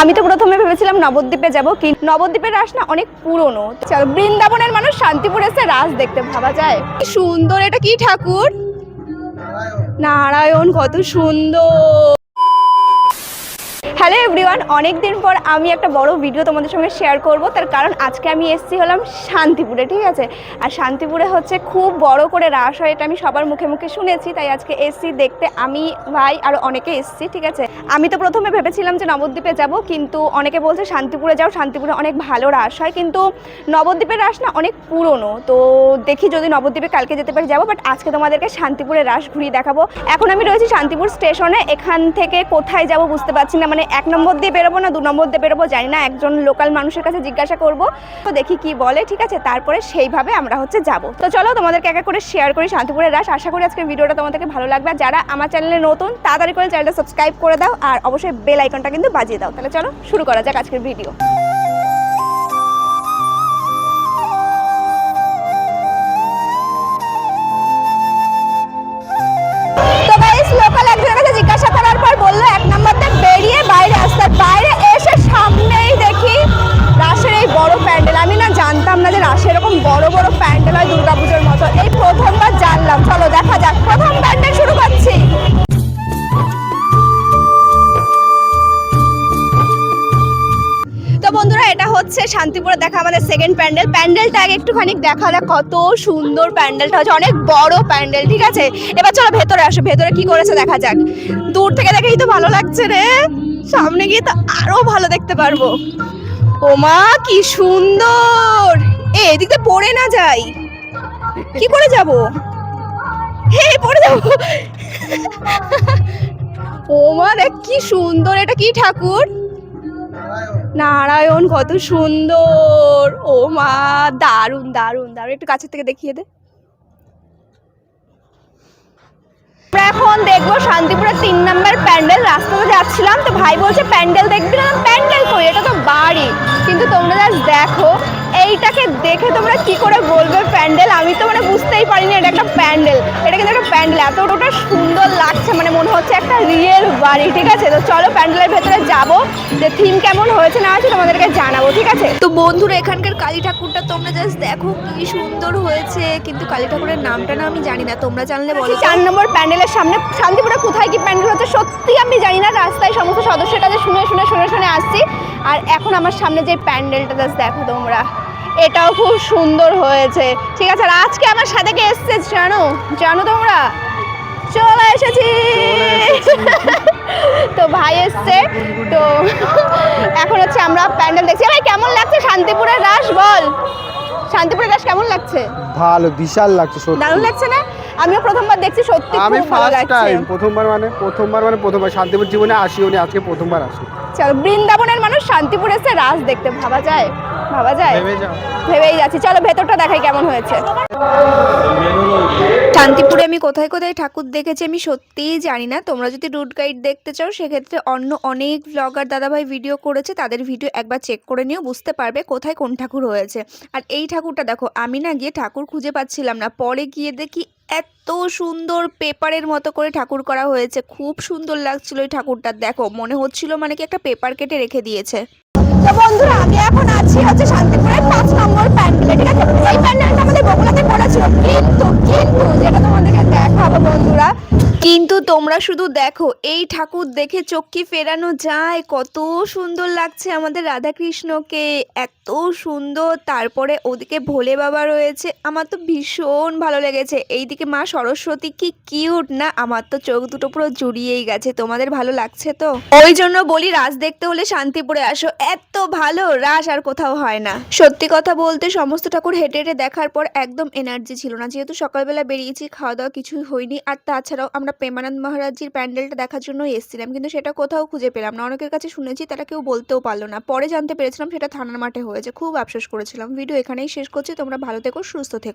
আমি তো প্রথমে ভেবেছিলাম নবদ্বীপে যাব, কি নবদ্বীপের রাস না অনেক পুরনো। চলো, বৃন্দাবনের মানুষ শান্তিপুর এসে রাস দেখতে ভাবা যায়। সুন্দর, এটা কি ঠাকুর? নারায়ণ, কত সুন্দর! হ্যালো এভরিওয়ান অনেক দিন পর আমি একটা বড় ভিডিও তোমাদের সঙ্গে শেয়ার করব। তার কারণ আজকে আমি এসেছি হলাম শান্তিপুরে, ঠিক আছে? আর শান্তিপুরে হচ্ছে খুব বড় করে রাস হয়, এটা আমি সবার মুখে মুখে শুনেছি, তাই আজকে এসছি দেখতে আমি, ভাই আর অনেকে এসছি, ঠিক আছে? আমি তো প্রথমে ভেবেছিলাম যে নবদ্বীপে যাব, কিন্তু অনেকে বলছে শান্তিপুরে যাও, শান্তিপুরে অনেক ভালো রাস হয়, কিন্তু নবদ্বীপের রাস না অনেক পুরনো। তো দেখি যদি নবদ্বীপে কালকে যেতে পারি যাব বাট আজকে তোমাদেরকে শান্তিপুরে রাস ঘুরিয়ে দেখাবো। এখন আমি রয়েছি শান্তিপুর স্টেশনে, এখান থেকে কোথায় যাব বুঝতে পারছি না মানে এক নম্বর দিয়ে বেরোবো না, দু নম্বর দিয়ে বেরোবো, জানি না, একজন লোকাল মানুষের কাছে জিজ্ঞাসা করব। তো দেখি কি বলে, ঠিক আছে? তারপরে সেইভাবে আমরা হচ্ছে যাব। তো চলো, তোমাদেরকে একা করে শেয়ার করি শান্তিপুরের রাস আশা করি আজকের ভিডিওটা তোমাদেরকে ভালো লাগবে। যারা আমার চ্যানেলে নতুন, তাড়াতাড়ি করে চ্যানেলটা সাবস্ক্রাইব করে দাও। আর অবশ্যই বেল আইকনটা কিন্তু বাজিয়ে দাও। তাহলে চলো, শুরু করা যাক আজকের ভিডিও এরকম বড় বড় প্যান্ডেল হয় দুর্গাপুজোর মতো। এই প্রথমবার জানলাম। চলো, দেখা যাক। প্রথম প্যান্ডেল শুরু করছি। তো বন্ধুরা, এটা হচ্ছে শান্তিপুরে দেখা আমাদের সেকেন্ড প্যান্ডেল। প্যান্ডেলটা আগে একটুখানি দেখালে কত সুন্দর প্যান্ডেলটা হচ্ছে। অনেক বড় প্যান্ডেল, ঠিক আছে? এবার চলো, ভেতরে আসো। ভেতরে কি করেছে দেখা যাক। দূর থেকে দেখেই তো ভালো লাগছে রে। সামনে গিয়ে তো আরও ভালো দেখতে পারব। ওমা, কি সুন্দর! এ এদিক পড়ে না যাই। কি করে যাব? হে পড়ে যাব। ওমা দেখ কি সুন্দর, এটা কি ঠাকুর? নারায়ণ, কত সুন্দর। ও মা, দারুণ দারুণ দারুণ। একটু কাছের থেকে দেখিয়ে দে। এখন দেখব শান্তিপুরের তিন নম্বর প্যান্ডেল। রাস্তাতে যাচ্ছিলাম, তো ভাই বলছে, প্যান্ডেল দেখবি না? প্যান্ডেল কই? এটা তো বাড়ি। কিন্তু তোমরা জাস্ট দেখো। এইটাকে দেখে তোমরা কি করে বলবে প্যান্ডেল? আমি তো মানে বুঝতেই পারিনি এটা একটা প্যান্ডেল। এটা কিন্তু একটা প্যান্ডেল এতটা সুন্দর লাগছে মানে মনে হচ্ছে একটা রিয়েল বাড়ি ঠিক আছে? তো চলো প্যান্ডেলের ভেতরে যাব যে থিম কেমন হয়েছে না আছে তোমাদেরকে জানাব ঠিক আছে? তো বন্ধুরা এখানকার কালী ঠাকুরটা তোমরা জাস্ট দেখো কি সুন্দর হয়েছে কিন্তু কালী ঠাকুরের নামটা না আমি জানি না তোমরা জানলে বলো চার নম্বর প্যান্ডেলের সামনে শান্তিপুরে কোথায় কি প্যান্ডেল হচ্ছে সত্যি আমি জানি না রাস্তায় সমস্ত সদস্যের কাছে শুনে শুনে শুনে শুনে আসছি। আর এখন আমার সামনে যে প্যান্ডেলটা জাস্ট দেখো তোমরা। এটাও খুব সুন্দর হয়েছে। ঠিক আছে আর আজকে আমার সাথে কে এসছে জানো? জানো তোমরা? চলে এসেছি। তো ভাই এসছে। তো এখন হচ্ছে আমরা প্যান্ডেল দেখছি। ভাই কেমন লাগছে শান্তিপুরের রাস? বল। শান্তিপুরের রাস কেমন লাগছে? ভালো বিশাল লাগছে সত্যি। দারুণ লাগছে না? আমিও প্রথমবার দেখছি সত্যি আমি খুব ভালো ফার্স্ট লাগছে। টাইম প্রথমবার মানে প্রথমবার মানে প্রথমবার। শান্তিপুর জীবনে আসিও নি আজকে প্রথমবার আসি চলো বৃন্দাবনের মানুষ শান্তিপুর এসে রাস দেখতে ভাবা যায়? ভাবা যায়? ভেবেই যাচ্ছি। চলো ভেতরটা দেখাই কেমন হয়েছে। শান্তিপুরে আমি কোথায় কোথায় ঠাকুর দেখেছি আমি সত্যিই জানি না। তোমরা যদি রুট গাইড দেখতে চাও সেক্ষেত্রে অন্য অনেক ব্লগার দাদাভাই ভিডিও করেছে। তাদের ভিডিও একবার চেক করে নিও বুঝতে পারবে কোথায় কোন ঠাকুর হয়েছে। আর এই ঠাকুরটা দেখো আমি না গিয়ে ঠাকুর খুঁজে পাচ্ছিলাম না। পরে গিয়ে দেখি এত সুন্দর পেপারের মতো করে ঠাকুর করা হয়েছে। খুব সুন্দর লাগছিল ওই ঠাকুরটা। দেখো মনে হচ্ছিল মানে কি একটা পেপার কেটে রেখে দিয়েছে। তো বন্ধুরা, আমি এখন আছি হচ্ছে শান্তিপুরের পাঁচ নম্বর প্যান্ডেলে, ঠিক আছে? এই প্যান্ডেলটা আমাদের বগুলাতে পড়েছিল। কিন্তু কিন্তু, যেটা বন্ধুরা কিন্তু তোমরা শুধু দেখো, এই ঠাকুর দেখে কি ফেরানো যায়। কত সুন্দর লাগছে আমাদের রাধাকৃষ্ণকে, এত সুন্দর। তারপরে ওদিকে ভোলে বাবা রয়েছে। আমার তো ভীষণ ভালো লেগেছে। এইদিকে মা সরস্বতী কি কিউট না? আমার তো চোখ দুটো পুরো জুড়িয়েই গেছে। তোমাদের ভালো লাগছে তো? ওই জন্য বলি, রাস দেখতে হলে শান্তিপুরে আসো। এত ভালো, রাস আর কোথাও হয় না। সত্যি কথা বলতে, সমস্ত ঠাকুর হেঁটে হেঁটে দেখার পর একদম এনার্জি ছিল না। যেহেতু সকালবেলা বেরিয়েছি খাওয়া দাওয়া কিছুই হয়নি। আর তাছাড়াও আমরা প্রেমানন্দ মহারাজজির প্যান্ডেলটা দেখার জন্য এসেছিলাম, কিন্তু সেটা কোথাও খুঁজে পেলাম না। অনেকের কাছে শুনেছি তারা কেউ বলতেও পারল না। পরে জানতে পেরেছিলাম সেটা থানার মাঠে হয়েছে। খুব আফসোস করেছিলাম। ভিডিও এখানেই শেষ করছি। তোমরা ভালো থেকো, সুস্থ থেকো।